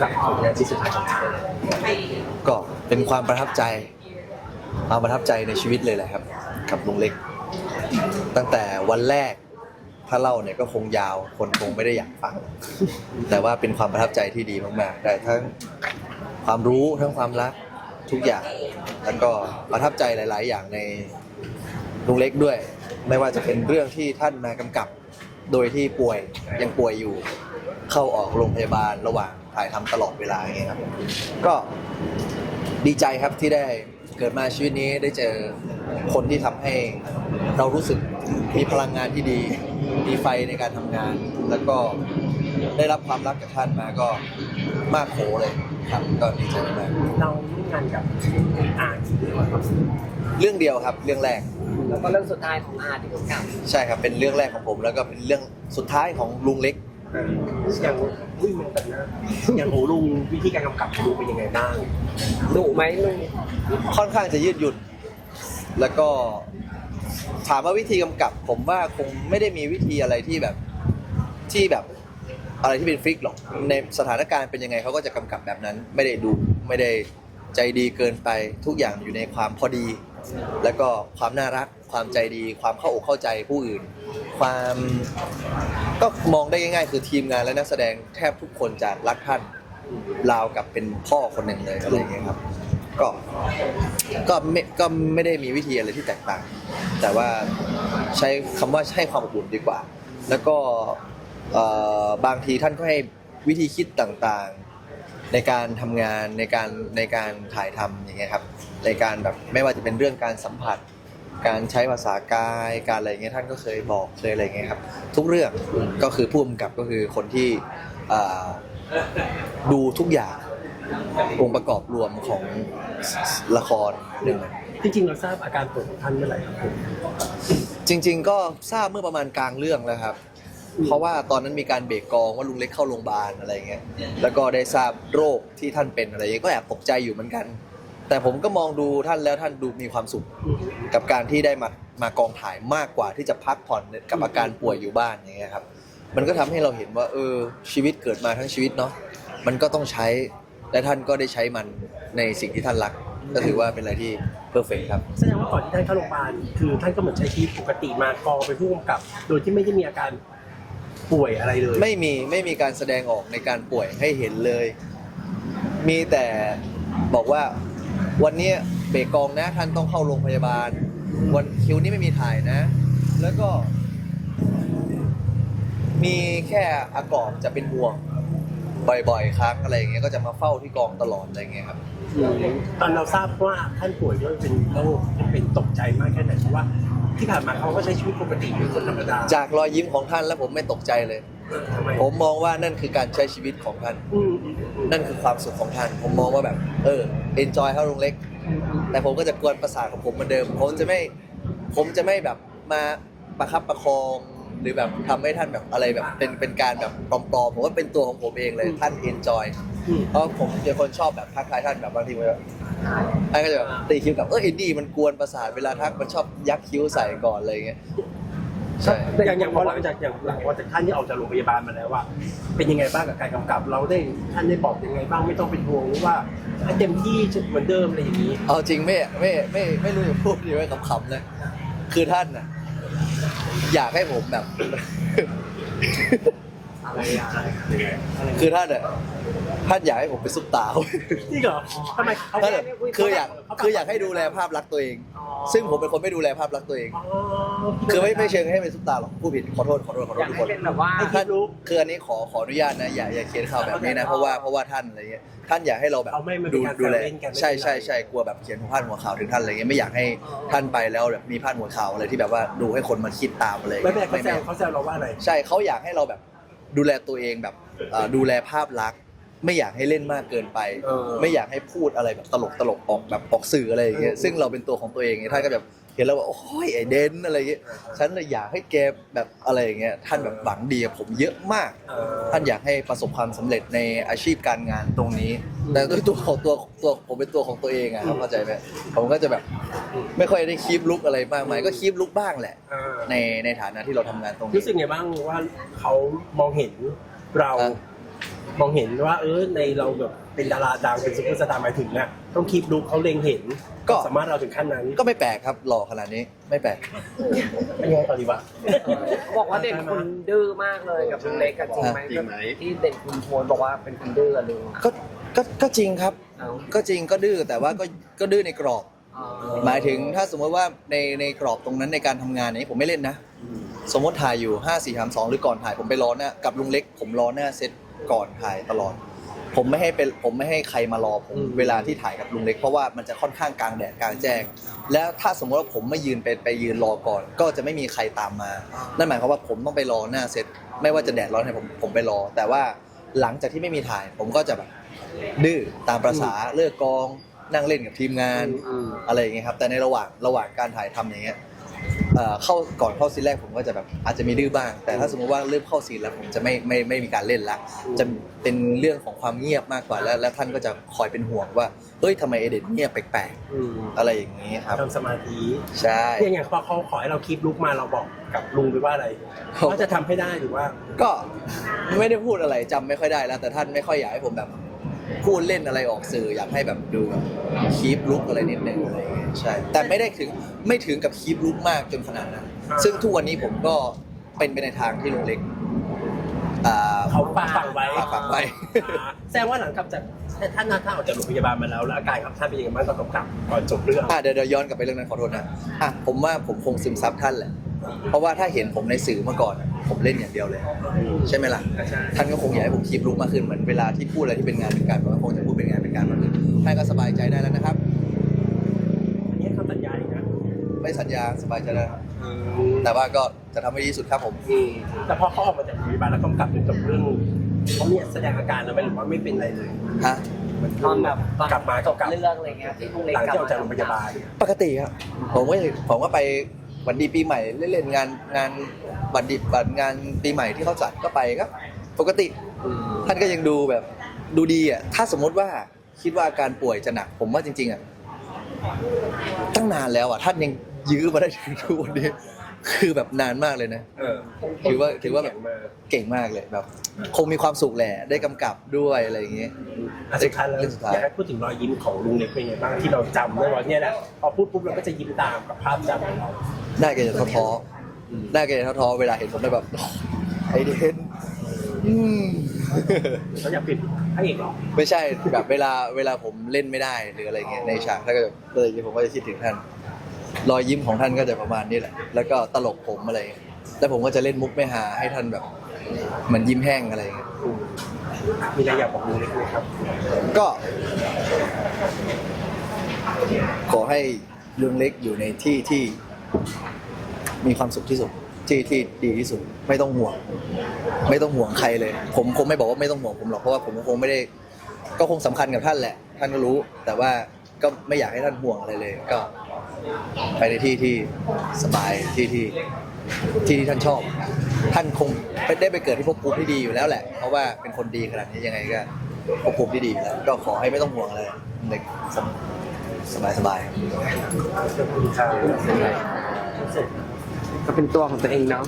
กับผลงานชิ้นสุดท้ายของเราก็เป็นความประทับใจ ความประทับใจในชีวิตเลยแหละครับ กับลุงเล็ก ตั้งแต่วันแรกถ้าเล่าเนี่ยก็คงยาวคนคงไม่ได้อยากฟัง แต่ว่าเป็นความประทับใจที่ดีมากๆ ได้ทั้งความรู้ทั้งความรักทุกอย่าง แล้วก็ประทับใจหลาย ๆ อย่างในลุงเล็กด้วย ไม่ว่าจะเป็นเรื่องที่ท่านมากำกับ โดยที่ป่วยยังป่วยอยู่ เข้าออกโรงพยาบาลระหว่าง ถ่ายทำตลอดเวลาอย่างเงี้ยครับ ก็ดีใจครับที่ได้เกิดมาชีวิตนี้ได้เจอคนที่ทำให้เรารู้สึกมีพลังงานที่ดี มีไฟในการทำงาน แล้วก็ได้รับความรักจากท่านมาก็มากโขเลยครับก็ดีใจมากเราร่วมงานกับอาร์กี่เรื่องครับเรื่องเดียวครับเรื่องแรก แล้วก็เรื่องสุดท้ายของอาร์ที่กำกับใช่ครับเป็นเรื่องแรกของผม แล้วก็เป็นเรื่องสุดท้ายของลุงเล็ก อย่างอุ้ยมันแต่นะอย่างโหลุงวิธีการกำกับดูเป็นยังไงบ้างดุไหมลุงค่อนข้างจะยืดหยุ่นแล้วก็ถามว่าวิธีกำกับ ผมว่าคงไม่ได้มีวิธีอะไรที่แบบที่แบบอะไรที่เป็นฟิกหรอกในสถานการณ์เป็นยังไงเขาก็จะกำกับแบบนั้น ไม่ได้ดูไม่ได้ใจดีเกินไปทุกอย่างอยู่ในความพอดี แล้วก็ความน่ารัก ความใจดี ความเข้าอกเข้าใจผู้อื่น ความ ก็มองได้ง่ายๆ คือทีมงานและนักแสดงแทบทุกคนจะรักท่านราวกับเป็นพ่อคนหนึ่งเลยอะไรอย่างเงี้ยครับ ก็ก็ไม่ก็ไม่ได้มีวิธีอะไรที่แตกต่าง แต่ว่าใช้คำว่าให้ความอบอุ่นดีกว่า แล้วก็เอ่อบางทีท่านก็ให้วิธีคิดต่างๆ ในการทำงานในการในการถ่ายทำอย่างเงี้ยครับ ในการแบบไม่ว่าจะเป็นเรื่องการสัมผัส การใช้ภาษากายการอะไรเงี้ยท่านก็เคยบอกเคยอะไรเงี้ยครับ ทุกเรื่องก็คือผู้กำกับก็คือคนที่อ่าดูทุกอย่างองค์ประกอบรวมของละครเรื่องนั้นจริงๆเราทราบอาการป่วยของท่านเมื่อไหร่ครับผมจริง ๆ ก็ทราบเมื่อประมาณกลางเรื่องแล้วครับ เพราะว่าตอนนั้นมีการเบรกกองว่าลุงเล็กเข้าโรงพยาบาลอะไรเงี้ยแล้วก็ได้ทราบโรคที่ท่านเป็นอะไรเงี้ยก็แอบตกใจอยู่เหมือนกัน แต่ผมก็มองดูท่านแล้วท่านดูมีความสุขกับการที่ได้มามากองถ่ายมากกว่าที่จะพักผ่อนกับอาการป่วยอยู่บ้านอย่างเงี้ยครับ มันก็ทำให้เราเห็นว่า เออชีวิตเกิดมาทั้งชีวิตเนาะมันก็ต้องใช้และท่านก็ได้ใช้มันในสิ่งที่ท่านรัก ก็ถือว่าเป็นอะไรที่เพอร์เฟกครับแสดงว่าก่อนที่ท่านเข้าโรงพยาบาลคือท่านก็เหมือนใช้ชีวิตปกติมากองเป็นผู้กำกับ โดยที่ไม่ได้มีอาการป่วยอะไรเลย ไม่มีไม่มีการแสดงออกในการป่วยให้เห็นเลย มีแต่บอกว่า วันเนี้ยเบรกกองนะท่านต้องเข้าโรงพยาบาล วันคิวนี้ไม่มีถ่ายนะ แล้วก็ มีแค่อากอบจะเป็นห่วง บ่อยๆ ครั้งอะไรอย่างเงี้ยก็จะมาเฝ้าที่กองตลอดอะไรอย่างเงี้ยครับอืมตอนเราทราบว่าท่านป่วยด้วยเป็นโรคเป็นตกใจมากแค่ไหนเพราะว่า ที่ผ่านมาเขาก็ใช้ชีวิตปกติเป็นคนธรรมดาจากรอยยิ้มของท่านแล้วผมไม่ตกใจเลย ทำไมผมมองว่านั่นคือการใช้ชีวิตของท่าน อืมอืมอืม นั่นคือความสุขของท่านผมมองว่าแบบ เออ enjoy เข้าโรงเล็ก แต่ผมก็จะกวนประสาทของผมเหมือนเดิม ผมจะไม่ผมจะไม่แบบมาประคับประคองหรือแบบทำให้ท่านแบบอะไรแบบเป็นเป็นการแบบปลอมๆผมว่าเป็นตัวของผมเองเลยท่าน enjoy อืมเพราะผมเป็นคนชอบแบบทักทายท่านแบบบางทีมันแบบท่านก็จะแบบตีคิ้วกับเออเอ็นดี้มันกวนประสาทเวลาทักมันชอบยักคิ้วใส่ก่อนอะไรอย่างเงี้ย ใช่อย่างอย่างพอหลังจากอย่างหลังพอจากท่านที่ออกจากโรงพยาบาลมาแล้วว่า เป็นยังไงบ้างกับการกำกับ เราได้ท่านได้บอกยังไงบ้างไม่ต้องเป็นห่วงหรือว่าให้เต็มที่เหมือนเดิมอะไรอย่างนี้ เอาจริงไม่ไม่ไม่ไม่รู้จะพูดดีไว้ขำๆนะคือท่านน่ะอยากให้ผมแบบ อะไรอะไรอะไรคือท่านอะท่านอยากให้ผมเป็นซุปตาร์จริงเหรอทำไมเขาท่านอะคืออยากคืออยากให้ดูแลภาพลักษณ์ตัวเอง ซึ่งผมเป็นคนไม่ดูแลภาพลักษณ์ตัวเองอ๋อ คือไม่ไม่เชิงให้เป็นซุปตาร์หรอกผู้ผิดขอโทษขอโทษขอโทอษยากทุกให้คนเป็นแบบว่า ท่านคืออันนี้ขอขออนุญาตนะอย่าอย่าเขียนข่าวแบบนี้นะเพราะว่าเพราะว่าท่านอะไรเงี้ยท่านอยากให้เราแบบเขาไม่มาดูดูการดูแลเล่นกันไม่ใช่เป็นไรใช่ใช่กลัวแบบเขียนพาดหัวข่าวถึงท่านอะไรเงี้ยไม่อยากให้ท่านไปแล้วแบบมีพาดหัวข่าวอะไรที่แบบว่าดูให้คนมาคิดตามอะไรไม่เป็นไรเขาไม่แซไม่วเขาแซวเราว่าอะไร ใช่เขาอยากให้เราแบบดูแลตัวเองแบบเอ่อดูแลภาพลักษณ์ ไม่อยากให้เล่นมากเกินไป เออ ไม่อยากให้พูดอะไรแบบตลกตลกออกแบบออกสื่ออะไรอย่างเงี้ยเออซึ่งเราเป็นตัวของตัวเองไงท่านก็แบบ เห็นแล้วว่าโอ้ยไอเดนอะไรอย่างเงี้ยฉันเลยอยากให้แกแบบอะไรอย่างเงี้ยท่านแบบหวังดีกับผมเยอะมากเออท่านอยากให้ประสบความสำเร็จในอาชีพการงานตรงนี้ แต่ด้วยตัวของตัวตัวผมเป็นตัวของตัวเองอะครับเข้าใจไหมผมก็จะแบบไม่ค่อยได้คีบลุกอะไรมากมายก็คีบลุกบ้างแหละเออในในฐานะที่เราทำงานตรงนี้รู้สึกไงบ้างว่าเขามองเห็นเราอะ มองเห็นว่า เออในเราแบบเป็นดาราดังเป็นซุปเปอร์สตาร์หมายถึงน่ะต้องคีบลุกเขาเล็งเห็นก็ สามารถเราถึงขั้นนั้นก็ไม่แปลกครับหล่อขนาดนี้ไม่แปลก เป็นยังไงต่อดีวะเขาบอกว่าเด่นคุณดื้อมากเลยกับลุงเล็กกับจริงไหมจริงไหม ที่เด่นคุณโพสต์บอกว่าเป็นคนดื้ออะลุงก็ก็ก็จริงครับ เอาก็จริงก็ดื้อแต่ว่าก็ก็ดื้อในกรอบอ๋อหมายถึงถ้าสมมติว่าในในกรอบตรงนั้นในการทำงานนี้ผมไม่เล่นนะ สมมติถ่ายอยู่ 5 4 3 2 หรือก่อนถ่ายผมไปรอหน้ากับลุงเล็ก ผมรอหน้าเซต ก่อนถ่ายตลอด ผมไม่ให้เป็นผมไม่ให้ใครมารอผมอืมเวลาที่ถ่ายกับลุงเล็ก เพราะว่ามันจะค่อนข้างกลางแดดกลางแจ้ง แล้วถ้าสมมติว่าผมไม่ยืนไปไปยืนรอก่อน ก็จะไม่มีใครตามมา นั่นหมายความว่าผมต้องไปรอหน้าเซตไม่ว่าจะแดดร้อนไหนผมผมไปรอ แต่ว่าหลังจากที่ไม่มีถ่าย ผมก็จะแบบดื้อตามประษาเลิกกองนั่งเล่นกับทีมงานอืมอะไรอย่างเงี้ยครับแต่ในระหว่างระหว่างการถ่ายทำอย่างเงี้ย เอ่อเข้าก่อนเข้าซีนแรกผมก็จะแบบอาจจะมีดื้อบ้าง แต่ถ้าสมมติว่าเริ่มเข้าซีนแล้วผมจะไม่ไม่ไม่มีการเล่นละจะเป็นเรื่องของความเงียบมากกว่าแล้วแล้วท่านก็จะคอยเป็นห่วงว่าเฮ้ยทำไมเอเดนเงียบแปลกอืมๆอะไรอย่างงี้ครับ ทำสมาธิใช่เนี่ยอย่างพอเขาขอให้เราคีบลุกมาเราบอกกับลุงไปว่าอะไรว่าจะทำให้ได้หรือว่า ก็ไม่ได้พูดอะไรจำไม่ค่อยได้แล้ว แต่ท่านไม่ค่อยอยากให้ผมแบบ พูดเล่นอะไรออกสื่ออยากให้แบบดูแบบคีปลุกอะไรนิดนึงอะไรอย่างเงี้ยใช่ แต่ไม่ได้ถึงไม่ถึงกับคีปลุกมากจนขนาดนั้นอ่าซึ่งทุกวันนี้ผมก็เป็นไปในทางที่ลุงเล็กอ่า เขาฝากฝังไว้ฝากฝังไว้ อ่าแสดงว่าหลังกลับจากท่านท่านออกจากโรงพยาบาลมาแล้วแล้วอาการครับท่านเป็นยังไงบ้างตอนกลับก่อนจบเรื่อง อะเดี๋ยวเดี๋ยวย้อนกลับไปเรื่องนั้นขอโทษนะอะผมว่าผมคงซึมซับท่านแหละ เพราะว่าถ้าเห็นผมในสื่อเมื่อก่อนอะผมเล่นอย่างเดียวเลย ใช่ไหมล่ะ ใช่ ท่านก็คงอยากให้ผมคีบลุกมากขึ้นเหมือนเวลาที่พูดอะไรที่เป็นงานเป็นการผมก็คงจะพูดเป็นงานเป็นการมากขึ้นท่านก็สบายใจได้แล้วนะครับ อันนี้คำสัญญาอีกนะไม่สัญญาสบายใจแล้วครับแต่ว่าก็จะทำให้ดีที่สุดครับผม อืมแต่พอเขาออกมาจากโรงพยาบาลแล้วเขากลับจนจบเรื่องเขาเนี่ยแสดงอาการแล้วไหมหรือว่าไม่เป็นอะไรเลยฮะ ตอนแบบตอนกลับมาจก็บกลับเรื่องอะไรเงี้ยที่ลุงเล็กหลังกลับที่ออกจากโรงพยาบาลปกติครับผมก็ผมก็ไป วันดีปีใหม่เล่นๆงานงานวันดีบันงานปีใหม่ที่เขาจัดก็ไปก็ปกติท่านก็ยังดูแบบดูดีอะถ้าสมมติว่าคิดว่าอาการป่วยจะหนัก ผมว่าจริง ๆอะตั้งนานแล้วอะท่านยังยื้อมาได้ถึงทุกวันนี้คือแบบนานมากเลยนะเออถือว่าถือว่าแบบมาเก่งมากเลยแบบ คงมีความสุขแหละได้กำกับด้วยอะไรอย่างเงี้ยอะสุดท้ายแล้วเรื่องสุดท้ายอยากให้พูดถึงรอยยิ้มของลุงเล็กเป็นยังไงบ้างที่เราจำได้ว่าเนี่ยแหละพอพูดปุ๊บเราก็จะยิ้มตามกับภาพจำของเรา น่าแกจะท้อๆน่าแกจะท้อๆเวลาเห็นผมได้แบบไอเดนอืม เราอยากเปลี่ยนพระเอกเหรอไม่ใช่แบบเวลาเวลาผมเล่นไม่ได้หรืออะไรเงี้ยในฉากถ้าเกิดเลยผมก็จะคิดถึงท่าน รอยยิ้มของท่านก็จะประมาณนี้แหละ แล้วก็ตลกผมอะไรเงี้ยแล้วผมก็จะเล่นมุกไม่หาให้ท่านแบบเหมันยิ้มแห้งอะไรเงี้ยอืมมีอะไรอยากบอกลุงเล็กไหมครับ ก็ ขอให้เรื่องเล็กอยู่ในที่ที่ มีความสุขที่สุดที่ที่ดีที่สุด ไม่ต้องห่วง ไม่ต้องห่วงใครเลย ผมคงไม่บอกว่าไม่ต้องห่วงผมหรอกเพราะว่าผมก็คงไม่ได้ ก็คงสำคัญกับท่านแหละ ท่านก็รู้ แต่ว่าก็ไม่อยากให้ท่านห่วงอะไรเลย ก็ไปในที่ที่สบายที่ที่ที่ที่ท่านชอบ ท่านคงได้ไปเกิดที่ภพภูมิที่ดีอยู่แล้วแหละ เพราะว่าเป็นคนดีขนาดนี้ยังไงก็ภพภูมิที่ดีแล้ว ก็ขอให้ไม่ต้องห่วงอะไรเด็กสบายสบายครับ ก็เป็นตัวของตัวเองเนาะ